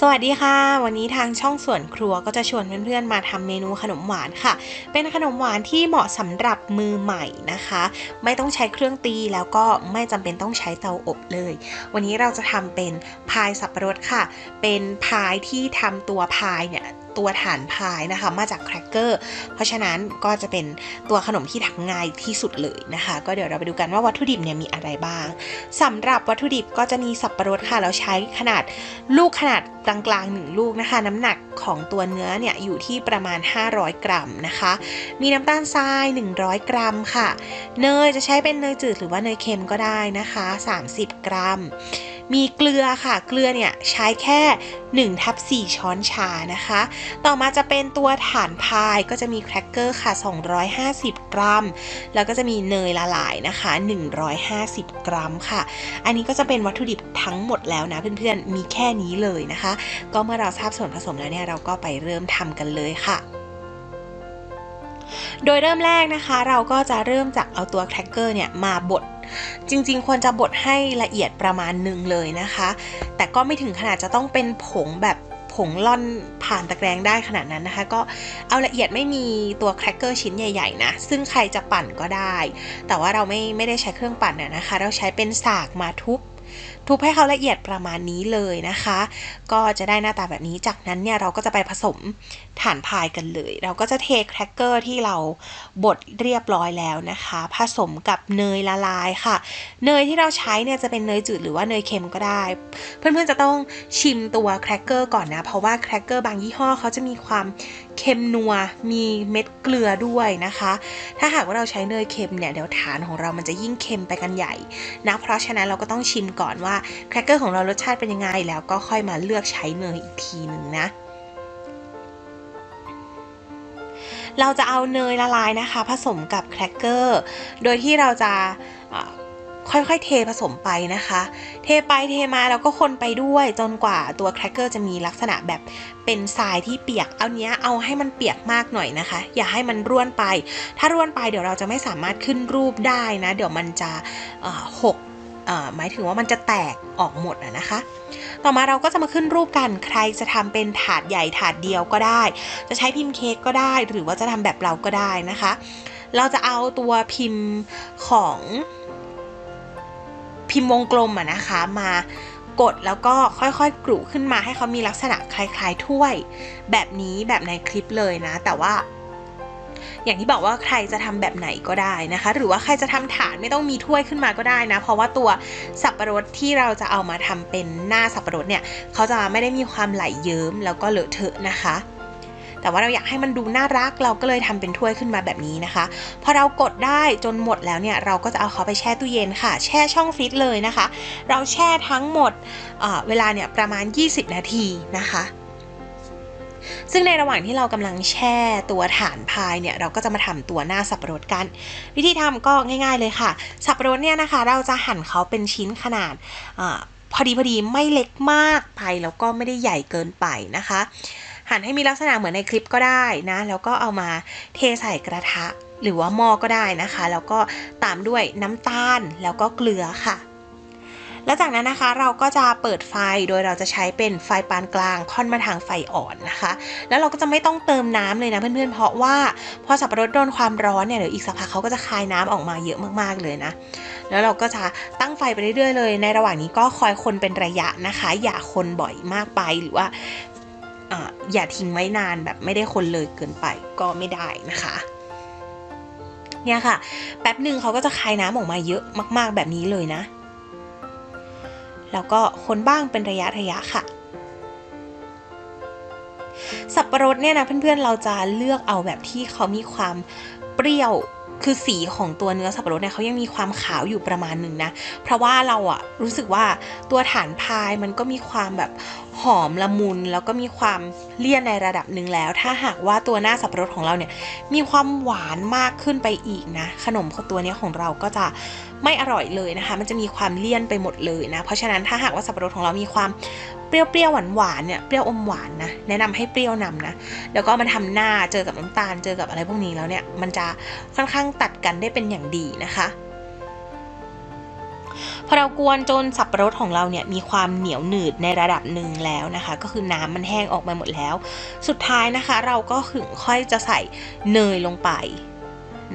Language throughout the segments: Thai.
สวัสดีค่ะ วันนี้ทางช่องส่วนครัวก็จะชวนเพื่อนๆมาทำเมนูขนมหวานค่ะ เป็นขนมหวานที่เหมาะสำหรับมือใหม่นะคะ ไม่ต้องใช้เครื่องตีแล้วก็ไม่จำเป็นต้องใช้เตาอบเลย วันนี้เราจะทำเป็นพายสับปะรดค่ะ เป็นพายที่ทำตัวพายเนี่ย ตัวฐานพายนะคะ มาจากแครกเกอร์ เพราะฉะนั้นก็จะเป็นตัวขนมที่ทำง่ายที่สุดเลยนะคะ ก็เดี๋ยวเราไปดูกันว่าวัตถุดิบเนี่ยมีอะไรบ้างสำหรับวัตถุดิบก็จะมีสับปะรดค่ะ เราใช้ขนาดลูกขนาดกลางๆหนึ่งลูกนะคะ น้ำหนักของตัวเนื้อเนี่ยอยู่ที่ประมาณ 500 กรัมนะคะ มีน้ำตาลทราย 100 กรัมค่ะ เนยจะใช้เป็นเนยจืดหรือว่าเนยเค็มก็ได้นะคะ 30 กรัม มีเกลือค่ะ เกลือเนี่ยใช้แค่ 1 ทับ 4 ช้อนชานะคะ ต่อมาจะเป็นตัวฐานพายก็จะมีแครกเกอร์ค่ะ 250 กรัม แล้วก็จะมีเนยละลายนะคะ 150 กรัมค่ะ อันนี้ก็จะเป็นวัตถุดิบทั้งหมดแล้วนะเพื่อนๆ มีแค่นี้เลยนะคะ ก็เมื่อเราทราบส่วนผสมแล้วเนี่ยเราก็ไปเริ่มทำกันเลยค่ะโดยเริ่มแรกนะคะ เราก็จะเริ่มจากเอาตัวแครกเกอร์เนี่ยมาบด จริงๆ ควรจะบดให้ละเอียดประมาณหนึ่งเลยนะคะ แต่ก็ไม่ถึงขนาดจะต้องเป็นผงแบบผงล่อนผ่านตะแกรงได้ขนาดนั้นนะคะ ก็เอาละเอียดไม่มีตัวแครกเกอร์ชิ้นใหญ่ๆนะ ซึ่งใครจะปั่นก็ได้ แต่ว่าเราไม่ไม่ได้ใช้เครื่องปั่นนะคะ เราใช้เป็นสากมาทุบ ทุบให้เขาละเอียดประมาณนี้เลยนะคะ ก็จะได้หน้าตาแบบนี้จากนั้นเนี่ยเราก็จะไปผสมฐานพายกันเลย เราก็จะเทแครกเกอร์ที่เราบดเรียบร้อยแล้วนะคะ ผสมกับเนยละลายค่ะ เนยที่เราใช้เนี่ยจะเป็นเนยจืดหรือว่าเนยเค็มก็ได้ เพื่อนๆจะต้องชิมตัวแครกเกอร์ก่อนนะ เพราะว่าแครกเกอร์บางยี่ห้อเขาจะมีความ ค็มนัวมีเม็ดเกลือด้วยนะคะ ถ้าหากว่าเราใช้เนยเค็มเนี่ยเดี๋ยวฐานของเรามันจะยิ่งเค็มไปกันใหญ่นะเพราะฉะนั้นเราก็ต้องชิมก่อนว่าแครกเกอร์ของเรารสชาติเป็นยังไง แล้วก็ค่อยมาเลือกใช้เนยอีกทีหนึ่งนะเราจะเอาเนยละลายนะคะ ผสมกับแครกเกอร์ โดยที่เราจะ ค่อยๆ เทผสมไปนะคะ เทไปเทมาแล้วก็คนไปด้วยจนกว่าตัวแครกเกอร์จะมีลักษณะแบบเป็นทรายที่เปียก เอาเนี้ยเอาให้มันเปียกมากหน่อยนะคะ อย่าให้มันร่วนไป ถ้าร่วนไปเดี๋ยวเราจะไม่สามารถขึ้นรูปได้นะ เดี๋ยวมันจะหกหมายถึงว่ามันจะแตกออกหมดอะนะคะ ต่อมาเราก็จะมาขึ้นรูปกัน ใครจะทำเป็นถาดใหญ่ถาดเดียวก็ได้ จะใช้พิมพ์เค้กก็ได้ หรือว่าจะทำแบบเราก็ได้นะคะ เราจะเอาตัวพิมพ์ของ พิมพ์วงกลมอะนะคะ มากดแล้วก็ค่อยๆกรุขึ้นมาให้เขามีลักษณะคล้ายๆถ้วย แบบนี้แบบในคลิปเลยนะ แต่ว่า อย่างที่บอกว่าใครจะทำแบบไหนก็ได้นะคะ หรือว่าใครจะทำฐานไม่ต้องมีถ้วยขึ้นมาก็ได้นะ เพราะว่าตัวสับปะรดที่เราจะเอามาทำเป็นหน้าสับปะรดเนี่ยเขาจะไม่ได้มีความไหลเยิ้มแล้วก็เลอะเทอะนะคะ แต่ว่าเราอยากให้มันดูน่ารักเราก็เลยทำเป็นถ้วยขึ้นมาแบบนี้นะคะ พอเรากดได้จนหมดแล้วเนี่ยเราก็จะเอาเขาไปแช่ตู้เย็นค่ะ แช่ช่องฟรีซเลยนะคะ เราแช่ทั้งหมดเเวลาเนี่ยประมาณ 20 นาทีนะคะซึ่งในระหว่างที่เรากำลังแช่ตัวฐานพายเนี่ยเราก็จะมาทำตัวหน้าสับปะรดกัน วิธีทำก็ง่ายๆเลยค่ะ สับปะรดเนี่ยนะคะ เราจะหั่นเขาเป็นชิ้นขนาดอพอดีพอดีไม่เล็กมากไปแล้วก็ไม่ได้ใหญ่เกินไปนะคะ หั่นให้มีลักษณะเหมือนในคลิปก็ได้นะ แล้วก็เอามาเทใส่กระทะ หรือว่าหม้อก็ได้นะคะ แล้วก็ตามด้วยน้ำตาลแล้วก็เกลือค่ะแล้วจากนั้นนะคะเราก็จะเปิดไฟโดยเราจะใช้เป็นไฟปานกลางค่อนมาทางไฟอ่อนนะคะ แล้วเราก็จะไม่ต้องเติมน้ำเลยนะเพื่อนๆ เพราะว่าพอสับปะรดโดนความร้อนเนี่ยเดี๋ยวอีกสักพักเขาก็จะคายน้ำออกมาเยอะมากๆเลยนะ แล้วเราก็จะตั้งไฟไปเรื่อยๆเลย ในระหว่างนี้ก็คอยคนเป็นระยะนะคะ อย่าคนบ่อยมากไปหรือว่า อย่าทิ้งไว้นานแบบไม่ได้คนเลยเกินไปก็ไม่ได้นะคะเนี่ยค่ะ แป๊บหนึ่งเขาก็จะคายน้ำออกมาเยอะมาก ๆ แบบนี้เลยนะ แล้วก็คนบ้างเป็นระยะระยะค่ะ สับปะรดเนี่ยนะเพื่อนๆเราจะเลือกเอาแบบที่เขามีความเปรี้ยวคือสีของตัวเนื้อสับปะรดเนี่ยเขายังมีความขาวอยู่ประมาณหนึ่งนะ เพราะว่าเราอะรู้สึกว่าตัวฐานพายมันก็มีความแบบ หอมละมุนแล้วก็มีความเลี่ยนในระดับหนึ่งแล้ว ถ้าหากว่าตัวหน้าสับปะรดของเราเนี่ยมีความหวานมากขึ้นไปอีกนะ ขนมตัวนี้ของเราก็จะไม่อร่อยเลยนะคะ มันจะมีความเลี่ยนไปหมดเลยนะ เพราะฉะนั้นถ้าหากว่าสับปะรดของเรามีความเปรี้ยวๆหวานๆเนี่ยเปรี้ยวอมหวานนะแนะนำให้เปรี้ยวนำนะแล้วก็มันทำหน้าเจอกับน้ำตาลเจอกับอะไรพวกนี้แล้วเนี่ยมันจะค่อนข้างตัดกันได้เป็นอย่างดีนะคะ พอเรากวนจนสับปะรดของเราเนี่ยมีความเหนียวหนืดในระดับหนึ่งแล้วนะคะ ก็คือน้ำมันแห้งออกมาหมดแล้ว สุดท้ายนะคะ เราก็ถึงค่อยจะใส่เนยลงไป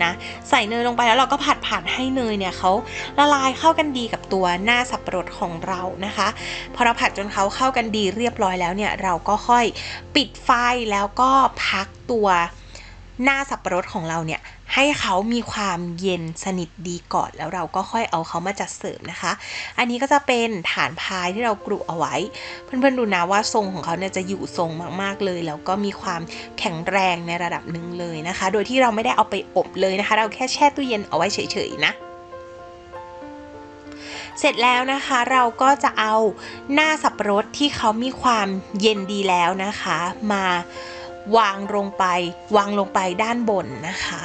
นะใส่เนยลงไปแล้วเราก็ผัดผัดให้เนยเนี่ยเขาละลายเข้ากันดีกับตัวหน้าสับปะรดของเรานะคะ พอเราผัดจนเขาเข้ากันดีเรียบร้อยแล้วเนี่ยเราก็ค่อยปิดไฟแล้วก็พักตัวหน้าสับปะรดของเราเนี่ย ให้เขามีความเย็นสนิทดีก่อนแล้วเราก็ค่อยเอาเขามาจัดเสร์ฟนะคะ อันนี้ก็จะเป็นฐานพายที่เรากรุเอาไว้ เพื่อนๆดูนะว่าทรงของเขาเนี่ยจะอยู่ทรงมากๆเลย แล้วก็มีความแข็งแรงในระดับหนึ่งเลยนะคะ โดยที่เราไม่ได้เอาไปอบเลยนะคะ เราแค่แช่ตู้เย็นเอาไว้เฉยๆนะเสร็จแล้วนะคะเราก็จะเอาหน้าสับปะรดที่เขามีความเย็นดีแล้วนะคะ มาวางลงไป วางลงไปด้านบนนะคะ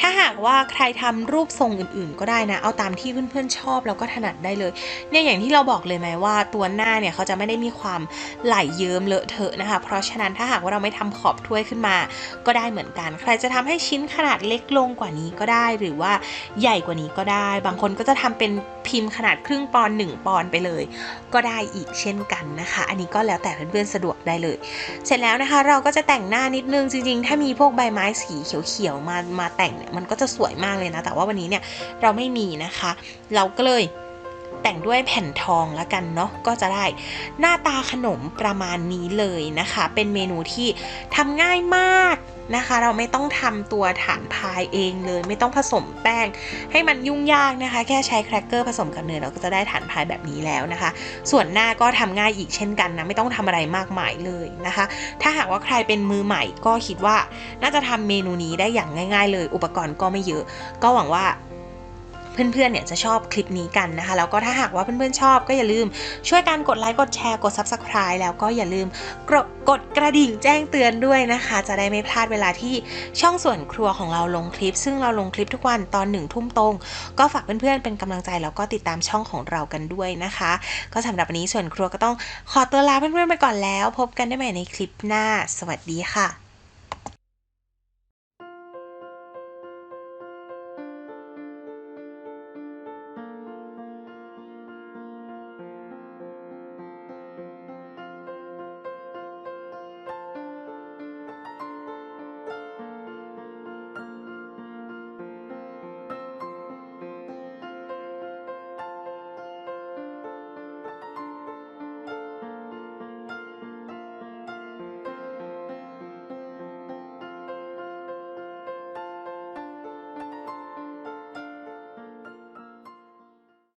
ถ้าหากว่าใครทำรูปทรงอื่นๆ ก็ได้นะ เอาตามที่เพื่อนๆชอบแล้วก็ถนัดได้เลย เนี่ยอย่างที่เราบอกเลยไหมว่าตัวหน้าเนี่ยเขาจะไม่ได้มีความไหลเยิ้มเลอะเทอะนะคะ เพราะฉะนั้นถ้าหากว่าเราไม่ทำขอบถ้วยขึ้นมา ก็ได้เหมือนกัน ใครจะทำให้ชิ้นขนาดเล็กลงกว่านี้ก็ได้ หรือว่าใหญ่กว่านี้ก็ได้ บางคนก็จะทำเป็นพิมพ์ขนาดครึ่งปอนด์หนึ่งปอนด์ไปเลย ก็ได้อีกเช่นกันนะคะ อันนี้ก็แล้วแต่เพื่อนๆสะดวกได้เลย เสร็จแล้วนะคะ เราก็จะแต่งหน้านิดนึงจริงๆ ถ้ามีพวกใบไม้สีเขียวๆมามาแต่งเนี่ยมันก็จะสวยมากเลยนะ แต่ว่าวันนี้เนี่ยเราไม่มีนะคะ เราก็เลยแต่งด้วยแผ่นทองแล้วกันเนาะก็จะได้หน้าตาขนมประมาณนี้เลยนะคะ เป็นเมนูที่ทำง่ายมาก นะคะ เราไม่ต้องทำตัวฐานพายเองเลย ไม่ต้องผสมแป้ง ให้มันยุ่งยากนะคะ แค่ใช้แครกเกอร์ผสมกับเนยเราก็จะได้ฐานพายแบบนี้แล้วนะคะ ส่วนหน้าก็ทำง่ายอีกเช่นกันนะ ไม่ต้องทำอะไรมากมายเลยนะคะ ถ้าหากว่าใครเป็นมือใหม่ก็คิดว่า น่าจะทำเมนูนี้ได้อย่างง่าย ๆ เลย อุปกรณ์ก็ไม่เยอะ ก็หวังว่า เพื่อนๆ เนี่ยจะชอบคลิปนี้กันนะคะ แล้วก็ถ้าหากว่าเพื่อนๆ ชอบก็อย่าลืมช่วยกันกดไลค์ กดแชร์ กด Subscribe แล้วก็อย่าลืมกดกดกระดิ่งแจ้งเตือนด้วยนะคะ จะได้ไม่พลาดเวลาที่ช่องส่วนครัวของเราลงคลิป ซึ่งเราลงคลิปทุกวันตอนหนึ่งทุ่มตรง ก็ฝากเพื่อนๆ เป็นกำลังใจแล้วก็ติดตามช่องของเรากันด้วยนะคะ ก็สำหรับวันนี้ส่วนครัวก็ต้องขอตัวลาเพื่อนๆ ไปก่อนแล้ว พบกันได้ใหม่ในคลิปหน้า สวัสดีค่ะ